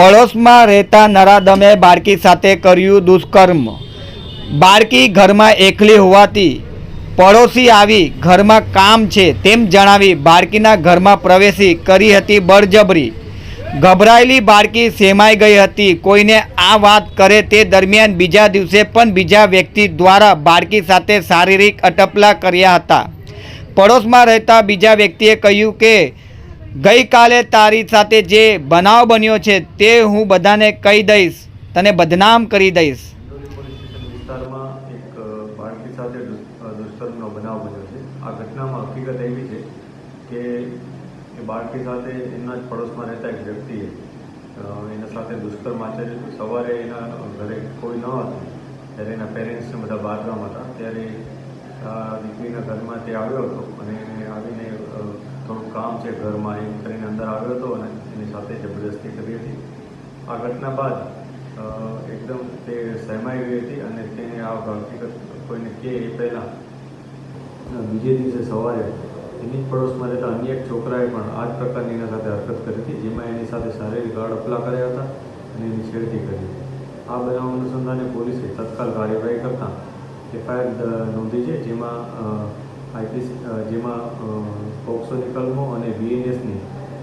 પડોશમાં રહેતા નરાદમે બાળકી સાથે કર્યું દુષ્કર્મ. બાળકી ઘરમાં એકલી હોવાથી પડોશી આવી ઘરમાં કામ છે તેમ જણાવી બાળકીના ઘરમાં પ્રવેશી કરી હતી બળજબરી. ગભરાયેલી બાળકી સેમાઈ ગઈ હતી. કોઈને આ વાત કરે તે દરમિયાન બીજા દિવસે પણ બીજા વ્યક્તિ દ્વારા બાળકી સાથે શારીરિક અટપલા કર્યા હતા. પડોશમાં રહેતા બીજા વ્યક્તિએ કહ્યું કે ગઈકાલે તારી સાથે જે બનાવ બન્યો છે તે હું બધાને કહી દઈશ, તને બદનામ કરી દઈશ. વિસ્તારમાં એક બાળકી સાથે દુષ્કર્મનો બનાવ બન્યો છે. આ ઘટનામાં હકીકત એવી છે કે, એ બાળકી સાથે એમના જ પડોશમાં રહેતા એક વ્યક્તિએ એના સાથે દુષ્કર્મ આચર્યું સવારે એના ઘરે કોઈ ન હતું, ત્યારે એના પેરેન્ટ્સને બધા બહારગામ હતા. ત્યારે આ દીકરીના ઘરમાં તે આવ્યો હતો અને એને આવીને થોડું કામ છે, ઘરમાં એમ કરીને અંદર આવ્યો હતો અને એની સાથે જબરદસ્તી કરી હતી. આ ઘટના બાદ એકદમ તે સહેમાઈ ગઈ હતી અને તેને આ હકીકત કોઈને કહે એ પહેલાં. બીજે દિવસે સવારે એની જ પડોશમાં રહેતા અન્ય એક છોકરાએ પણ આ જ પ્રકારની એના સાથે હરકત કરી હતી, જેમાં એની સાથે શારીરિક હડપલા કર્યા હતા અને એની છેડતી કરી હતી. આ બનાવ અનુસંધાને પોલીસે તત્કાલ કાર્યવાહી કરતાં એફઆઈઆર નોંધી છે, જેમાં આઈપીસી જેમાં પોક્સોની કલમો અને બીએનએસની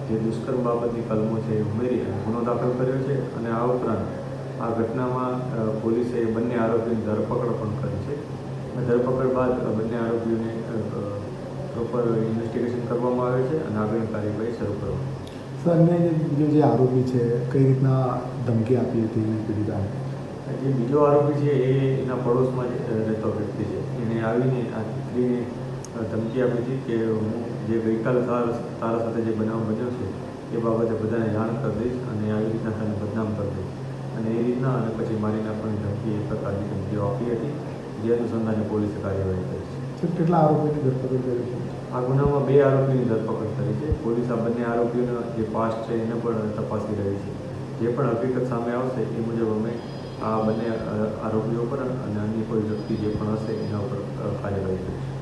જે દુષ્કર્મ બાબતની કલમો છે એ ઉમેરી અને ગુનો દાખલ કર્યો છે અને આ ઉપરાંત આ ઘટનામાં પોલીસે બંને આરોપીની ધરપકડ પણ કરી છે. ધરપકડ બાદ બંને આરોપીઓને પ્રોપર ઇન્વેસ્ટિગેશન કરવામાં આવે છે અને આગળની કાર્યવાહી શરૂ કરવામાં અન્ય જે બીજો જે આરોપી છે કઈ રીતના ધમકી આપી હતી એને પીડિતાને જે બીજો આરોપી છે એ એના પડોશમાં રહેતો વ્યક્તિ છે. એને આવીને આ દીકરીને ધમકી આપી હતી કે હું જે ગઈકાલે તારા તારા સાથે જે બનાવ બન્યો છે એ બાબતે બધાને જાણ કરી દઈશ અને આવી રીતના તને બદનામ કરી દઈશ. અને એ રીતના અને પછી મારી નાખવાની ધમકી એ પ્રકારની ધમકીઓ આપી હતી જે અનુસંધાને પોલીસે કાર્યવાહી કરી છે. કેટલા આરોપીની ધરપકડ કરી છે? આ ગુનામાં બે આરોપીની ધરપકડ કરી છે. પોલીસ આ બંને આરોપીઓનો જે પાસ્ટ છે એને પણ તપાસી રહી છે. જે પણ હકીકત સામે આવશે એ મુજબ અમે આ બંને આરોપીઓ પર અને અન્ય કોઈ વ્યક્તિ જે પણ હશે એના ઉપર કાર્યવાહી કરીશું.